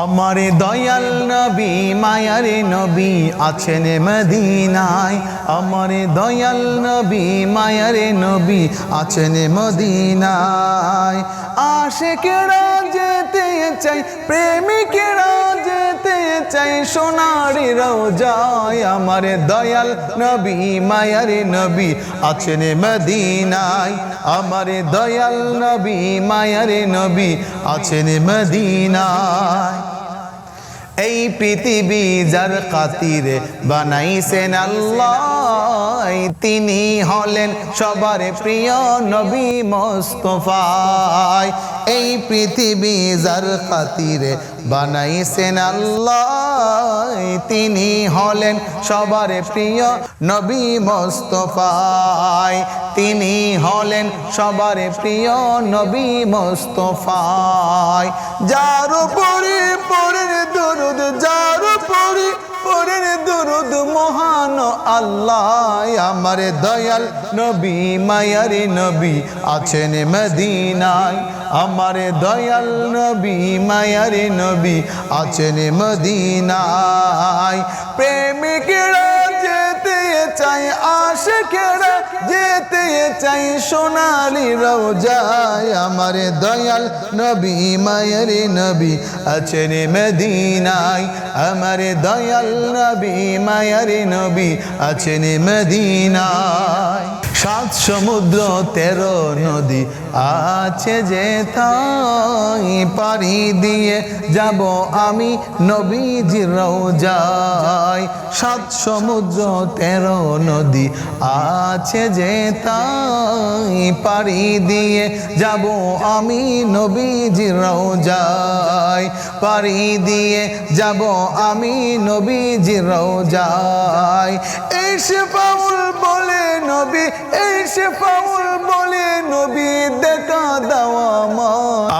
আমার দয়াল নবী, মায়ার নবী আছেন মদিনায়। আমার দয়াল নবী, মায়ার নবী আছেন মদিনায়। আশেকেরা যেতে চাই প্রেমিকেরা চাই সোনারি রোজায় আমার দয়াল নবী, মায়ার নবী আছেন মদিনায়। আমার দয়াল নবী, মায়ার নবী আছেন মদিনায়। এই পৃথিবী যার খাতিরে বানাইছেন আল্লাহ, তিনি হলেন সবার প্রিয় নবী মোস্তফায়। এই পৃথিবী যার খাতিরে বানাইছেন আল্লাহ। তিনি হলেন সবার প্রিয় নবী মোস্তফায় তিনি হলেন সবার প্রিয় নবী মোস্তফায় যার উপরে পরের দরুদ, যার উপরে পরের দরুদ মহান আল্লাহ। আমার দয়াল নবী, মায়ার নবী আছেন মদিনায়। আমার দয়াল নবী, মায়ার নবী আছেন মদিনায়। প্রেমিকেরা যেতে চাই আশেকেরা যেতে চাই সোনালি রোজায়। আমার দয়াল নবী, মায়ের নবী আছেন মদিনায়। আমার দয়াল নবী, মায়ের নবী আছেন মদিনায়। সাত সমুদ্র, তেরো নদী আছে যে তাই পারি দিয়ে যাব আমি নবীজির রোজায় সাত সমুদ্র, তেরো নদী আছে যে তাই পারি দিয়ে যাব আমি নবীজির রোজায় পারি দিয়ে যাব আমি নবীজির রোজায় এই সে পাউল নবী, এই শেফাউল বলে নবী দেখা দেওয়া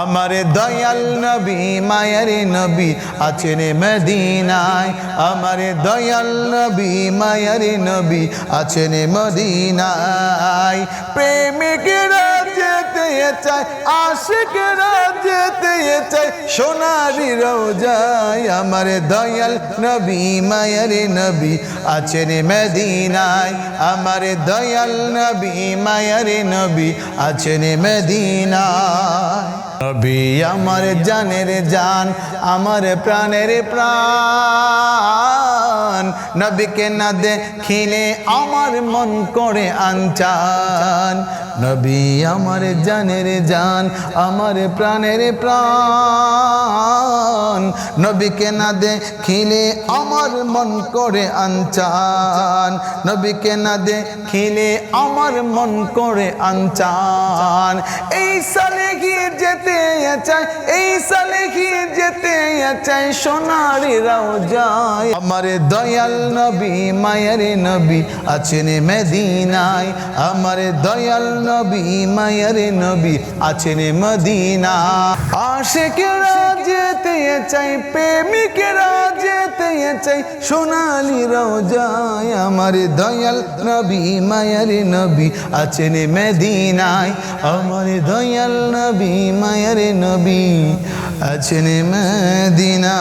আমার দয়াল নবী, মায়ের নবী আছেন মদিনায়। আমার দয়াল নবী, মায়ের নবী আছেন মদিনায়। প্রেমিকেরা যেতে চায় আশিকেরা যেতে চায় সোনারি রোজায় আমার দয়াল নবী, মায়ের নবী আছেন মদিনায়। আমার দয়াল নবী, মায়ের নবী আছেন মদিনায়। নবী আমার জানের জান, আমার প্রাণের প্রাণ। নবীকে না দেখিলে আমার মন করে আনচান। নবী আমার জানের জান, আমার প্রাণের প্রাণ। নবীকে না দেখিলে আমার মন করে আনচান। নবীকে না দেখিলে আমার মন করে আনচান। এই সালে যেতে চাই, এই সালে যেতে চাই, সোনারি রাও যায়। আমার দয়াল নবী, মায়ের নবী আছেন মদিনায়। আমার দয়াল নবী, মায়ের নবী আছেন মদিনা আশেকেরা যেতে চাই প্রেমিকেরা যেতে চাই, সোনালি রোজায় আমার দয়াল নবী, মায়ের নবী আছেন মেদিনায়। আমার দয়াল নবী, মায়ের নবী আছেন মেদিনা